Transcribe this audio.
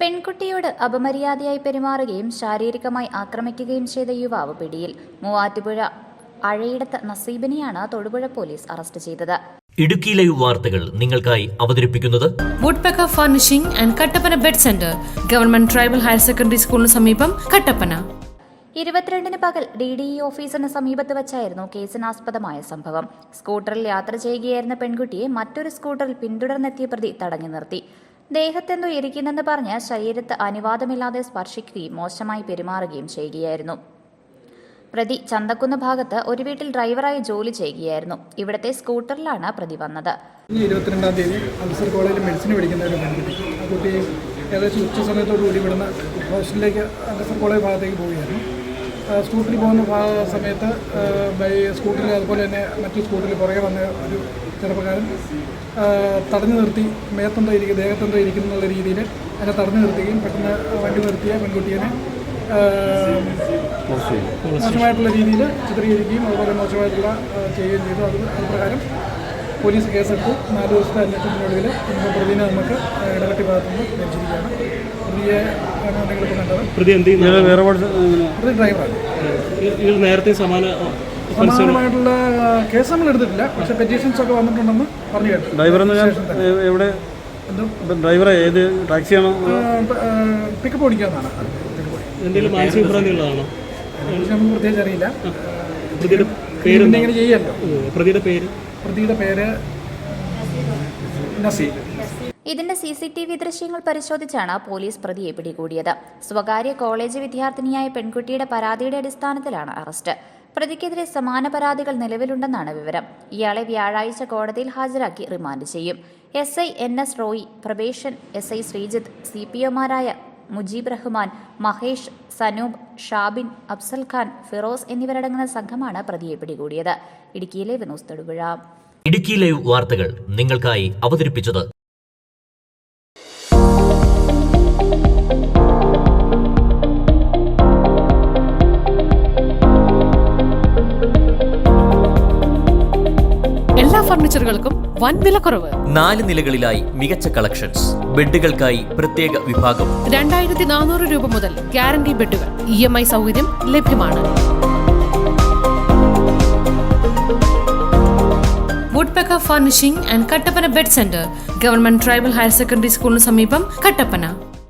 പെൺകുട്ടിയോട് അപമര്യാദയായി പെരുമാറുകയും ശാരീരികമായി ആക്രമിക്കുകയും ചെയ്ത യുവാവ് പിടിയിൽ മൂവാറ്റുപുഴ അഴയിടത്ത് നസീബിനെയാണ് തൊടുപുഴ പോലീസ് അറസ്റ്റ് ചെയ്തത്. ഇടുക്കി ലൈവ് വാർത്തകൾ നിങ്ങൾക്കായി അവതരിപ്പിക്കുന്നത് Woodpecker furnishing and Kattappana bed centre government tribal higher secondary സ്കൂളിന് സമീപം കട്ടപ്പന. ഇരുപത്തിരണ്ടിന് പകൽ ഡി ഡി ഇ ഓഫീസിന് സമീപത്ത് വെച്ചായിരുന്നു കേസിനാസ്പദമായ സംഭവം. സ്കൂട്ടറിൽ യാത്ര ചെയ്യുകയായിരുന്ന പെൺകുട്ടിയെ മറ്റൊരു സ്കൂട്ടറിൽ പിന്തുടർന്നെത്തിയ പ്രതി തടഞ്ഞു നിർത്തി. ദേഹത്തെന്തോ ഇരിക്കുന്നെന്ന് പറഞ്ഞ് ശരീരത്ത് അനുവാദമില്ലാതെ സ്പർശിക്കുകയും മോശമായി പെരുമാറുകയും ചെയ്യുകയായിരുന്നു. പ്രതി ചന്തക്കുന്ന് ഭാഗത്ത് ഒരു വീട്ടിൽ ഡ്രൈവറായി ജോലി ചെയ്യുകയായിരുന്നു. ഇവിടത്തെ സ്കൂട്ടറിലാണ് പ്രതി വന്നത്. തീയതി കോളേജിൽ പഠിക്കുന്ന ഒരു ഏകദേശം ഉച്ച സമയത്തോടു കൂടി ഇവിടുന്ന് ഹോസ്റ്റലിലേക്ക് അൽസർ കോളേജ് ഭാഗത്തേക്ക് പോവുകയായിരുന്നു. സ്കൂട്ടറിൽ പോകുന്ന സമയത്ത് ബൈ സ്കൂട്ടറിൽ അതുപോലെ തന്നെ മറ്റു സ്കൂട്ടറിൽ പുറകെ വന്ന ഒരു ചെറുപ്പക്കാരൻ തടഞ്ഞു നിർത്തി മേത്തെന്തോ ഇരിക്കും ദേഹത്തെന്തോ ഇരിക്കുന്നു എന്നുള്ള രീതിയിൽ അതിനെ തടഞ്ഞു നിർത്തുകയും പെട്ടെന്ന് വണ്ടി നിർത്തിയ പെൺകുട്ടിയെ മോശമായിട്ടുള്ള രീതിയിൽ ചിത്രീകരിക്കുകയും അതുപോലെ മോശമായിട്ടുള്ള ചെയ്യുകയും ചെയ്തു. അത് അത് പ്രകാരം പോലീസ് കേസെടുത്ത് നാല് ദിവസത്തെ അന്വേഷണത്തിനൊടുവിൽ ഇപ്പോൾ പ്രതിനെ നമുക്ക് ആ, ഭാഗത്തു നിന്ന് ലഭിച്ചിരിക്കുകയാണ് പ്രതിയെ നിങ്ങളിപ്പോൾ കണ്ടത് പ്രതി എന്ത് പ്രതി ഡ്രൈവറാണ്. ഇത് നേരത്തെ സമാന സമാനമായിട്ടുള്ള കേസ് നമ്മൾ എടുത്തിട്ടില്ല. പക്ഷെ പെറ്റീഷൻസ് ഒക്കെ വന്നിട്ടുണ്ടെന്ന് പറഞ്ഞു കേട്ടു. ഡ്രൈവർ എവിടെ? ഡ്രൈവറെ ഏത് ടാക്സിയാണോ പിക്കപ്പ് ഓടിക്കാന്നാണ്. എന്തെങ്കിലും മാനസിക പ്രത്യേകിച്ച് അറിയില്ല. പ്രതിയുടെ പേര് പ്രതിയുടെ പേര്? പ്രതിയുടെ പേര് നസീർ. ഇതിന്റെ സി സി ടി വി ദൃശ്യങ്ങൾ പരിശോധിച്ചാണ് പോലീസ് പ്രതിയെ പിടികൂടിയത്. സ്വകാര്യ കോളേജ് വിദ്യാർത്ഥിനിയായ പെൺകുട്ടിയുടെ പരാതിയുടെ അടിസ്ഥാനത്തിലാണ് അറസ്റ്റ്. പ്രതിക്കെതിരെ സമാന പരാതികൾ നിലവിലുണ്ടെന്നാണ് വിവരം. ഇയാളെ വ്യാഴാഴ്ച കോടതിയിൽ ഹാജരാക്കി റിമാൻഡ് ചെയ്യും. S I N S Roy probation S I Sreejith C P ഒമാരായ Mujeeb Rahman Mahesh Sanoob Shabin Afsal Khan Firoz എന്നിവരടങ്ങുന്ന സംഘമാണ് പ്രതിയെ പിടികൂടിയത്. ഇടുക്കിയിലെ വിനോസ് തൊടുപുഴ. ഇടുക്കി ലൈവ് വാർത്തകൾ നിങ്ങൾക്കായി അവതരിപ്പിച്ചത് എല്ലാ ഫർണിച്ചറുകൾക്കും വൻ വിലക്കുറവ്. നാല് നിലകളിലായി മികച്ച കളക്ഷൻസ്. ബെഡുകൾക്കായി പ്രത്യേക വിഭാഗം. രണ്ടായിരത്തി നാനൂറ് രൂപ മുതൽ ഗ്യാരണ്ടി ബെഡുകൾ. ഇ എം ഐ സൗകര്യം ലഭ്യമാണ്. Furnishing and Kattappana bed centre government tribal higher secondary സ്കൂളിന് സമീപം കട്ടപ്പന.